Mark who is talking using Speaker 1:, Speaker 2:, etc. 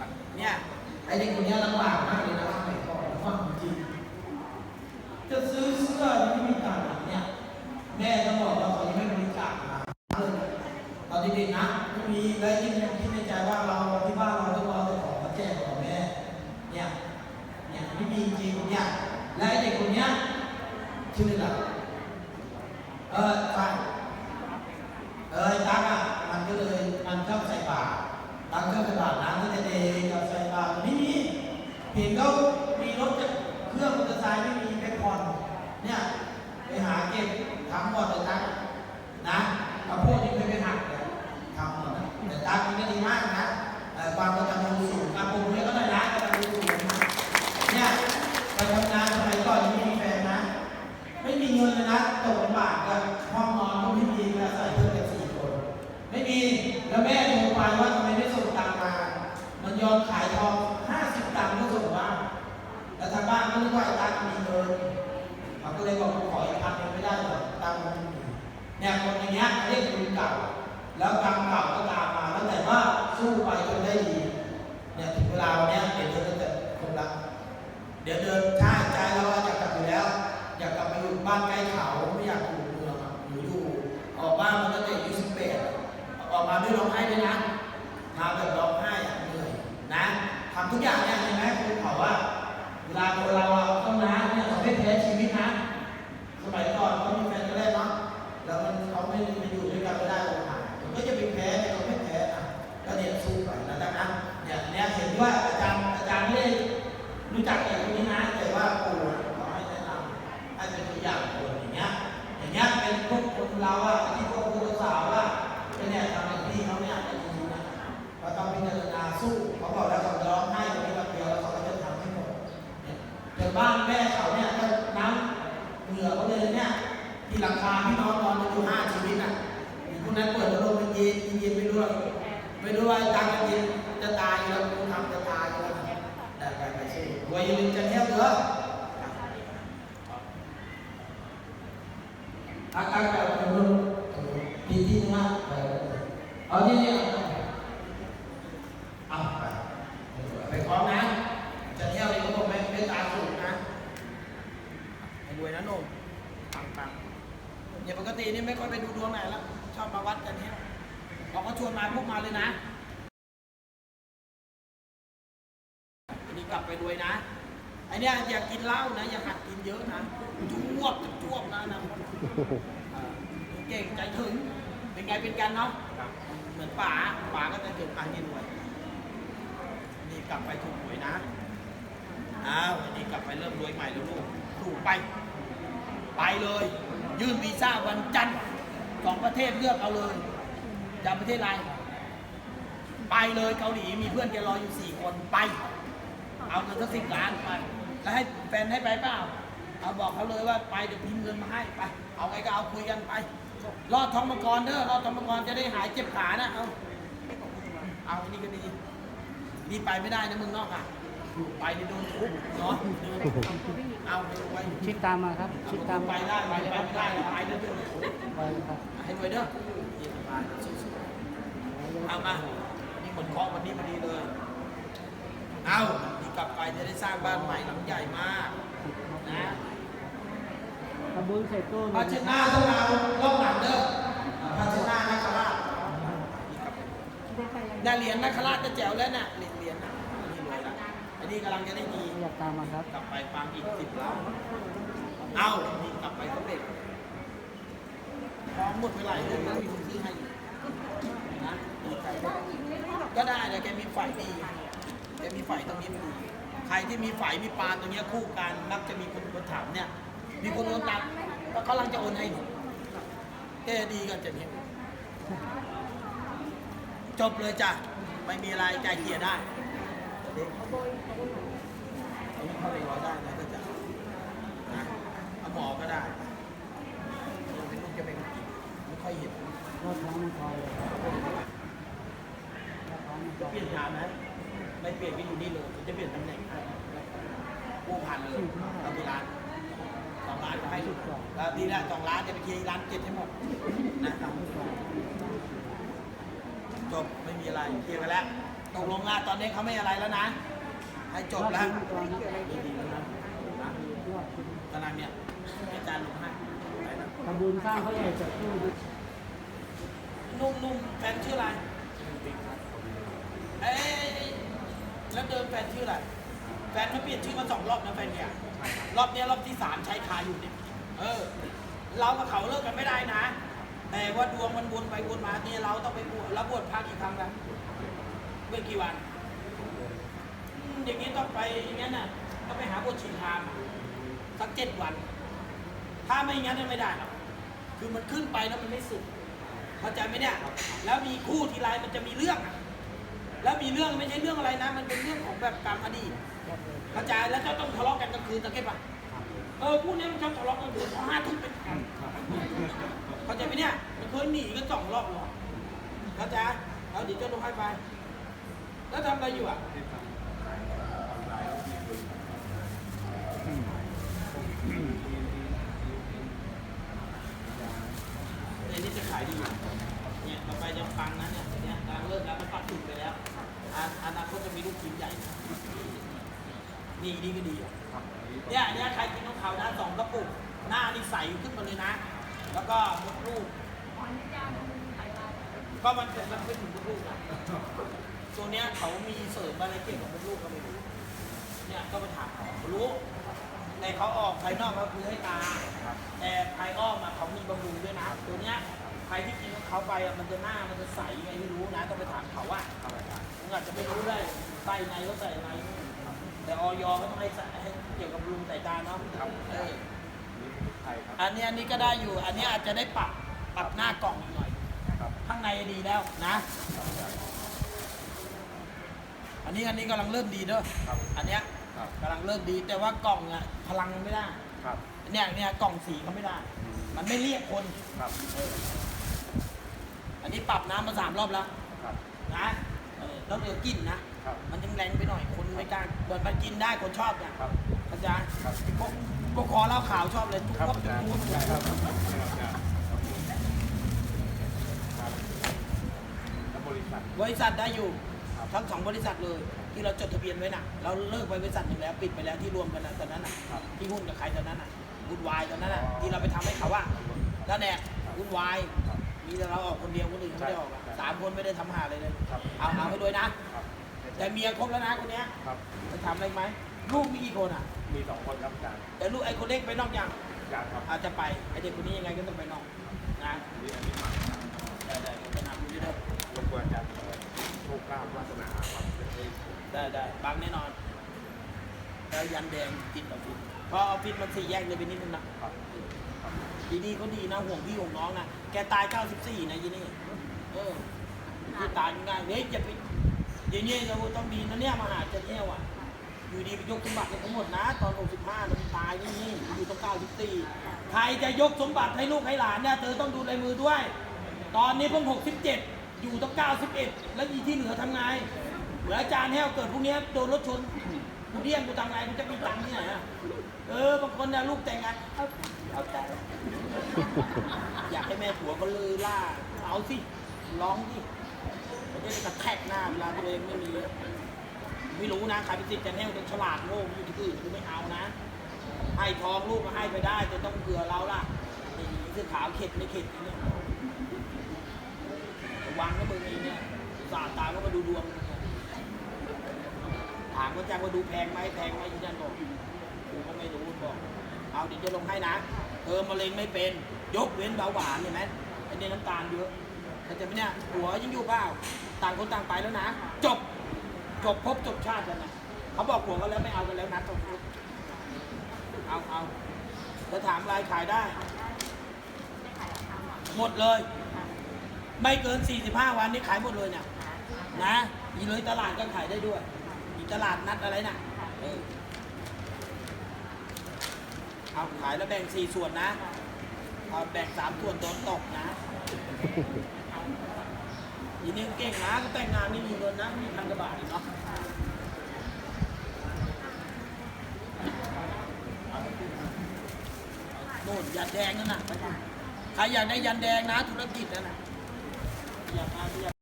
Speaker 1: ลังเนี่ยไอ้เด็กคนนี้ลำบากมากเลยนะสมัยก่อนลำบากจริงจะซื้อเสื้อไม่มีตังค์เนี่ยแม่ต้องบอกว่าเขายังไม่บริจาคมาตอนเด็กๆนะไม่มีแล้ยิ่งยังคิดในใจว่าเราที่บ้านเราต้องเอาแต่ของมาแจกของแม่เนี่ยเนี่ยไม่มีจริงเนี่ยและไอ้เด็กคนเนี้ยชื่ออะไรล่ะเออฟัง เออไอ้ตั๊กอะมันก็เลยมันชอบใส่บาตรตั๊กชอบใส่บาตรน้ำก็จะเดกับใส่บาตรไม่มีเห็นเขามีรถจะเครื่องมอเตอร์ไซค์ไม่มีไปผ่อนเนี่ยไปหาเก็บทำ หมดเลยตั๊กนะกับพวกที่เคยไปหักเนี่ยทำหมดแต่ตั๊กมันก็ดีมากนะความกตัญญูสูงอาปุ่มเนี่ยก็ได้นะกตัญญูสูงเนี่ยไปทำงานสมัยก่อนยังไม่มีแฟนนะ ไม่มีเงินเลยนะตกลำบากกันห้องนอนก็ไม่มีเวลาใส่เพื่อนกันสี่คน ไม่มีแล้วแม่โทรไปว่าทำไมไม่ส่งตังมา มันยอมขายทองห้าสิบตังค์ก็ส่งมาแต่ทางบ้านก็นึกว่าไอ้ตังค์มีเงินเขาก็เลยบอก เนี่ยคนอย่างเงี้ยเรียกคนเก่า แล้วกรรมเก่าก็ตามมาตั้งแต่ว่าสู้ไปจนได้ดีเนี่ยถึงเวลาวันเนี้ยเดี๋ยวเธอจะคนรักเดี๋ยวเดินใช่ใจเราอยากกลับอยู่แล้ว อยากกลับไปอยู่บ้านใกล้เขาไม่อยากอยู่เมืองอยู่อยู่ออกบ้านมันตั้งแต่อายุสิบแปดออกมาด้วยร้องไห้ด้วยนะมาแบบร้องไห้เหนื่อยนะทำทุกอย่าง หลังคาพี่น้องนอนกันอยู่ห้าชีวิตอะอยู่คนนั้นเปิดพัดลมมันเย็นเย็นไม่รู้หรอกไม่รู้ว่าตังค์มันเย็นจะตายอยู่แล้วคุณทำจะตายอยู่แล้ว ได้ไปไปสิรวยอยืนจะเที่ยวเถอะอาการแบบคุณดีที่มากเอาที่นี่เอาไปไปพร้อมนะ จะเที่ยวนี่ก็บอกไม่ไม่ตาสูงนะให้รวยนะหนุ่มปังปังอย่าปก ตินี่ไม่ค่อยไปดูดวงไหนแล้ว ชอบมาวัดกันเที่ยวพอเขาชวนมาพวกมาเลยนะอันนี้กลับไปรวยนะไอเนี้ยอย่ากินเหล้านะ อย่าหัดกินเยอะนะจ้วบจ้วบนะนะเออเก่งใจถึง เป็นไงเป็นกันเนาะเหมือนป๋าป๋าก็จะเกิดป๋าเงินรวยนี่กลับไปถูกหวยนะอ้าวันนี้กลับไปเริ่มรวยใหม่แล้วลูกถูกไป ไปเลย ยื่นวีซ่าวันจันทร์สองประเทศเลือกเอาเลยจะประเทศอะไรไปเลยเกาหลีมีเพื่อนแกรออยู่สี่คนไป เอาเงินสักสิบล้านไป แล้วให้แฟนให้ไปเปล่าเอาบอกเขาเลยว่าไปเดี๋ยวพิมพ์เงินมาให้ไป เอาไงก็เอาคุยกันไป รอดท้องมังกรเด้อรอดท้องมังกรจะได้หายเจ็บขานะเอาเอาอันนี้ก็ดีนี่ไปไม่ได้นะมึงนอกอะ ไปนี่โดนทุบเนาะ เอาไปไว้
Speaker 2: ชิดตามมาครับ ชิดตาม
Speaker 1: ไปได้ไปไปไม่ได้ไปแล้วโดนทุบ
Speaker 2: ไปครับ
Speaker 1: ให้รวยเด้อเยี่ยมมากสู้ๆเอามานี่หมดเคราะห์วันนี้พอดีเลย เอานี่กลับไปจะได้สร้างบ้านใหม่หลังใหญ่มากนะ
Speaker 2: กระบุนใส่ตู้
Speaker 1: ภาชนะต้องเอารอบหลังเด้อภาชนะนักราชได้เหรียญนักราชจะแจ๋วแล้วน่ะเหรียญเหรียญนะนี่รวยละอั นนี้กำลังจะได้ดี
Speaker 2: อยากตามมาครับ
Speaker 1: กลับไปฟังอีกสิบล้าน เอานี่กลับไปสำเร็จพร้อมหมดไปหลายเรื่องแล้วมีคนซื้อให้อยู่นะดีใจด้วยก็ได้แต่แกมีฝ่ายดีแกมีฝ่ายตรงนี้มันดีใครที่มีฝ่ายมีปานตรงเนี้ยคู่กันมักจะมีคนคนถามเนี่ย มีคนโอนตังค์แล้วเขากำลังจะโอนให้หนูแกดีกันจะเนี่ยจบเลยจ้ะไม่มีอะไรใจเกลียได้ เอันนี้เข้าไปร้อยได้นะก็จะนะเอาหมอก็ได้ยังเป็นลูกจะเป็นไม่ค่อยเห็น
Speaker 2: รถท้องมันคอยรถท้องมันค
Speaker 1: จะเปลี่ยนงานไหมไม่เปลี่ยนก็อยู่นี่เลยจะเปลี่ยนตำแหน่งให้ผู้พันเลยเอาที่ร้านสองล้านให้แล้วทีละสองล้านจะไปเคลียร์ร้านเจ็ดให้หมดนะครับจบ มีอะไรเคลียร์กันแล้วตกลงงานตอนนี้เขาไม่อะไรแล้วนะ ให้จบแล้ว
Speaker 2: ตอนนี้อะไร
Speaker 1: ดีแล้วนะนะ
Speaker 2: ยอด
Speaker 1: ตารางเนี่ยอาจารย์ลงให้ไปนะ
Speaker 2: ทำบุญสร้างเขาใหญ่เสร็จตู้
Speaker 1: นุ่มนุ่มแฟนชื่ออะไรเอ้ยแล้วเดิมแฟนชื่ออะไรแฟนเขาเปลี่ยนชื่อมาสองรอบนะแฟนเนี่ยรอบเนี้ยรอบที่สามใช้คาอยู่เนี่ยเออ เรากับเขาเลิกกันไม่ได้นะ แต่ว่าดวงมันวนไปวนมาเนี่ยเราต้องไปบวชแล้วบวชพระกี่ครั้งกันเว้นกี่วันอย่างนี้ต้องไปอย่างนี้น่ะต้องไปหาบวชชีพามสักเจ็ดวัน ถ้าไม่งั้นไม่ได้หรอกคือมันขึ้นไปแล้วมันไม่สุดเข้าใจไหมเนี่ย แล้วมีคู่ทีไรมันจะมีเรื่อง แล้วมีเรื่องไม่ใช่เรื่องอะไรนะ มันเป็นเรื่องของแบบกรรมอดีตเข้าใจแล้วจะต้องทะเลาะกันกลางคืนตะเก็บปะเออพวกนี้มันชอบทะเลาะกันกลางคืนพอห้าทุ่มเป็น เข้าใจไหมเนี่ย มันเคยหนีกันสองรอบหรอกเข้าใจแล้วเดี๋ยวจะลงให้ไป แล้วทำอะไรอยู่อะเดี๋ยวนี้จะขายดีเนี่ยต่อไปจะฟังนะเนี่ยเนี่ยกำลังเลิกแล้วมันปรับจุดไปแล้วอาอนาคตจะมีลูกทีมใหญ่นี่ดีก็ดีอะเนี่ยเนี่ยใครกินของเขานะสองกระปุกหน้านี่ใสขึ้นมาเลยนะ แล้วก็มดลูกก็มันเป็นมันเป็นถึงมดลูกอะตัวเนี้ยเขามีเสริมอะไรเกี่ยวกับมดลูกก็ไม่รู้เนี่ยก็ไปถามเขาเขารู้แต่เขาออกภายนอกก็คือให้ตาแต่ภายอ้อมอะเขามีบำรุงด้วยนะ ตัวเนี้ยใครที่กินของเขาไปอะมันจะหน้ามันจะใสไงไม่รู้นะต้องไปถามเขาว่ามึงอาจจะไม่รู้ได้ใส่ในก็ใส่ในแต่ออยก็ต้องให้ให้เกี่ยวกับบำรุงสายตาเนาะเออ อันนี้อันนี้ก็ได้อยู่ อันนี้อาจจะได้ปรับปรับหน้ากล่องอีกหน่อยข้างในดีแล้วนะ อันนี้อันนี้กำลังเริ่มดีเด้ออันเนี้ยกำลังเริ่มดีแต่ว่ากล่องอะพลังมันไม่ได้
Speaker 3: ครับ
Speaker 1: เนี่ยเนี่ยกล่องสีเขาไม่ได้ มันไม่เรียกคน
Speaker 3: ครับ
Speaker 1: เอออันนี้ปรับน้ำมาสามรอบแล้ว
Speaker 3: ครับ
Speaker 1: นะเออแล้วเดี๋ยวกินนะ
Speaker 3: ครับ
Speaker 1: มันยังแรงไปหน่อยคนไม่กล้าเปิดมันกินได้คนชอบเนี่ย
Speaker 3: ครับ
Speaker 1: อาจารย์
Speaker 3: ครับ
Speaker 1: พวกพว กคอเหล้าขาวชอบเลยทุก
Speaker 3: ครับ
Speaker 1: พวก
Speaker 3: อาจารย์
Speaker 1: ทุก
Speaker 3: ครับครับครับแล้วบริษัท
Speaker 1: บริษัทได้อยู่
Speaker 3: ครับ
Speaker 1: ทั้งสองบริษัทเลย ที่เราจดทะเบียนไว้น่ะ เราเลิกไปบริษัทหนึ่งแล้วปิดไปแล้วที่รวมกันนะตอนนั้นน่ะ
Speaker 3: ครับ
Speaker 1: ที่หุ้นกับใครตอนนั้นน่ะวุ่นวายตอนนั้นน่ะที่เราไปทำให้เขาว่าแล้วเนี่ยวุ่นวาย
Speaker 3: ครับ
Speaker 1: มีแต่เราออกคนเดียวคนอื่นเขาไม่ได้ออกอะ
Speaker 3: ใช่
Speaker 1: สามคนไม่ได้ทำหาเลยเลย
Speaker 3: ครับ
Speaker 1: เอาเอาให้ด้วยนะ
Speaker 3: ครับ
Speaker 1: แต่เมียครบแล้วนะคนเนี้ย
Speaker 3: ครับ
Speaker 1: จะทำอะไรไหมลูกมีกี่คนอะ
Speaker 3: มีสองคนครับอาจารย์
Speaker 1: แต่ลูกไอ้คนเล็กไปนอกยัง
Speaker 3: อยากครับ
Speaker 1: อาจจะไปไอ้เด็กคนนี้ยังไงก็ต้องไปนอกนะ
Speaker 3: นี่อันนี้มา
Speaker 1: ได้ได้ไปนำดูด้วย
Speaker 3: รบกวนอาจารย์เปิดโชคลาภวาสนาครับจะได้
Speaker 1: ได้ได้บังแน่นอนแล้วยันแดงติดออฟฟิศเพราะออฟฟิศมันสี่แยกเลยไปนิดนึงนะครับยีนี่เขาดีนะห่วงพี่ห่วงน้องนะแกตาย 94 นะยีนี่เออที่ตายง่ายเฮ้ยอย่าไปยีนี่เราต้องดีนะเนี่ยมาหาเจะเนี่ยว่ะ อยู่ดีไปยกสมบัติให้ทั้งหมดนะ ตอน 65มันตายนี่นี่อยู่ตรง94 ใครจะยกสมบัติให้ลูกให้หลานเนี่ยเธอต้องดูลายมือด้วย ตอนนี้เพิ่ง67 อยู่ต้อง91 แล้วอีที่เหลือทำไงเหลืออาจารย์แห้วเกิดพวกเนี้ยโดนรถชนกูเดี้ยงกูทำไงกูจะมีตังค์ที่ไหนอะเออบางคนเนี่ยลูกแต่งงานเอาเอาแต่อยากให้แม่ผัวก็ลือล่าเอาสิร้องดิไม่ได้กระแทกหน้าเวลาตัวเองไม่มี ไม่รู้นะใครเป็นติดจะแน่วจะฉลาดโง่อยู่ที่อื่นกูไม่เอานะ ให้ทองลูกก็ให้ไปได้ แต่ต้องเผื่อเราล่ะนี่เสื้อขาวเข็ดไม่เข็ดเนี่ยระวังก็มึงเองเนี่ยสาดตาก็มาดูดวงถามว่าจ้างว่าดูแพงไหมแพงไหมที่นั่นบอกกูก็ไม่รู้บอก เอาเดี๋ยวจะลงให้นะเออมะเร็งไม่เป็น ยกเว้นเบาหวานเห็นไหมอ้เนี่ยน้ำตาลเยอะเข้าใจไหมเนี่ยหัวยังอยู่เปล่าต่างคนต่างไปแล้วนะ จบ จบภพจบชาติกันนะเขาบอกผัวกันแล้วไม่เอากันแล้วนะตรงนี้เอาเอาแล้วถามรายขายได้ หมดเลย ไม่เกิน 45 วันนี้ขายหมดเลยเนี่ยนะอีเลยตลาดก็ขายได้ด้วย อีตลาดนัดอะไรน่ะเออเอาขายแล้วแบ่งสี่ส่วนนะเอาแบ่งสามส่วนโดนตกนะ อีนี่เก่งนะก็แต่งงานไม่มีเงินนะมีพันกว่าบาทอีกเนาะโน่นยันแดงนั่นน่ะใครอยากได้ยันแดงนะธุรกิจนั่นน่ะอยากมาอยาก